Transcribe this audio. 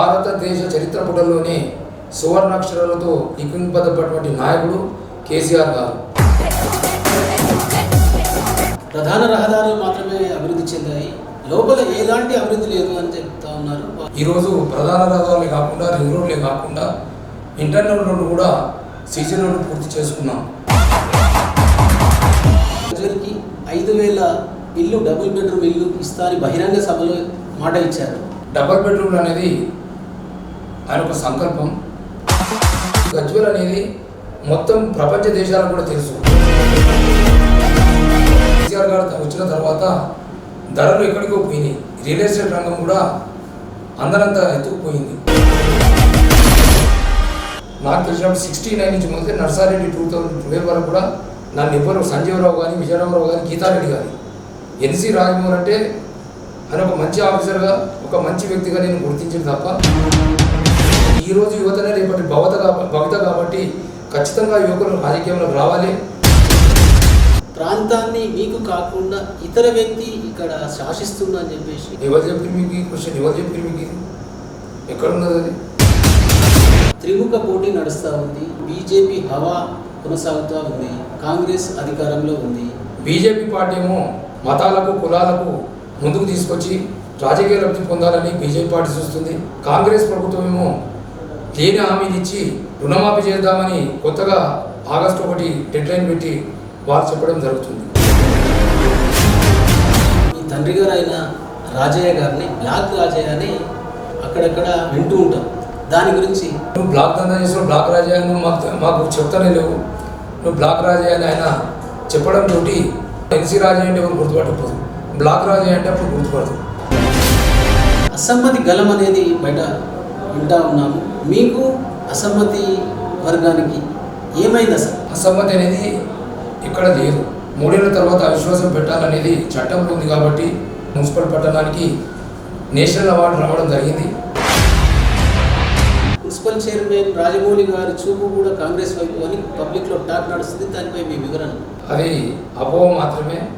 భారతదేశ చరిత్ర పుటల్లోనే సువర్ణాక్షరాలతో లిఖింపబడినటువంటి నాయకుడు కేసీఆర్ గారు. ప్రధాన రహదారులు మాత్రమే అభివృద్ధి చెందాయి. లోపల ఎలాంటి అభివృద్ధి లేదు అని చెప్తా ఉన్నారు. ఈరోజు ప్రధాన రహదారులే కాకుండా రింగ్ రోడ్లే కాకుండా ఇంటర్నల్ రోడ్డు కూడా సీసీ రోడ్డు పూర్తి చేసుకున్నాం. ప్రజలకి ఐదు వేల ఇల్లు డబుల్ బెడ్రూమ్ ఇల్లు ఇస్తా అని బహిరంగ సభలో మాట ఇచ్చారు. డబల్ బెడ్రూమ్ అనేది ఆయన ఒక సంకల్పం. గజ్వల్ అనేది మొత్తం ప్రపంచ దేశాలకు కూడా తెలుసు. కేసీఆర్ గారు వచ్చిన తర్వాత ధరలు ఎక్కడికో పోయినాయి. రియల్ ఎస్టేట్ రంగం కూడా అందరంతా ఎత్తుకుపోయింది. నాకు తెలిసినప్పుడు సిక్స్టీ నైన్ నుంచి మొదటి నర్సారెడ్డి టూ థౌజండ్ ట్వెల్వ్ వరకు కూడా నన్ను ఎవరు సంజీవరావు కానీ విజయరామరావు కానీ గీతారెడ్డి కానీ ఎన్సీ రాజమోహన్ అంటే ఆయన ఒక మంచి ఆఫీసర్గా ఒక మంచి వ్యక్తిగా నేను గుర్తించింది తప్ప ఈరోజు యువతనే రేపటి భవత భవిత కాబట్టి ఖచ్చితంగా యువకులు రాజకీయంలోకి రావాలి. ప్రాంతాన్ని మీకు కాకుండా ఇతర వ్యక్తి ఇక్కడ శాసిస్తుండ అని చెప్పేసి? ఎవరు చెప్పి మీకు ఈ క్వశ్చన్? ఎవరు చెప్పి మీకు? ఇది ఎక్కడున్నది అది? త్రిముఖ పోటీ నడుస్తూ ఉంది. బీజేపీ హవా కొనసాగుతూ ఉంది. కాంగ్రెస్ అధికారంలో ఉంది. బీజేపీ పార్టీ ఏమో మతాలకు కులాలకు ముందుకు తీసుకొచ్చి రాజకీయ లబ్ధి పొందాలని బీజేపీ పార్టీ చూస్తుంది. కాంగ్రెస్ ప్రభుత్వం ఏమో లేని హామీలు ఇచ్చి రుణమాఫీ చేద్దామని కొత్తగా ఆగస్టు ఒకటి డెడ్లైన్ పెట్టి వారు చెప్పడం జరుగుతుంది. మీ తండ్రి గారు అయిన రాజయ్య గారిని బ్లాక్ రాజయ్య అని అక్కడక్కడ వింటూ ఉంటాం. దాని గురించి నువ్వు బ్లాక్ దందా చేసిన బ్లాక్ రాజా నువ్వు మాకు మాకు చెప్తానే లేవు. నువ్వు బ్లాక్ రాజా అని ఆయన చెప్పడం తోటి ఎన్సీ రాజా అంటే ఎవరు గుర్తుపట్టకపోదు. బ్లాక్ రాజా అంటే అప్పుడు గుర్తుపడదు. అసమ్మతి గలం అనేది బయట వింటా ఉన్నాము. మీకు అసమ్మతి వర్గానికి ఏమైంది అసలు? అసమ్మతి అనేది ఇక్కడ లేదు. మూడేళ్ళ తర్వాత అవిశ్వాసం పెట్టాలనేది చట్టంలో ఉంది కాబట్టి మున్సిపల్ పట్టణానికి నేషనల్ అవార్డు రావడం జరిగింది. మున్సిపల్ చైర్మన్ రాజమౌళి గారి చూపు కూడా కాంగ్రెస్ వైపు అని పబ్లిక్లో టాక్ నడుస్తుంది. దానిపై మీ వివరణ. అది అపోహ మాత్రమే.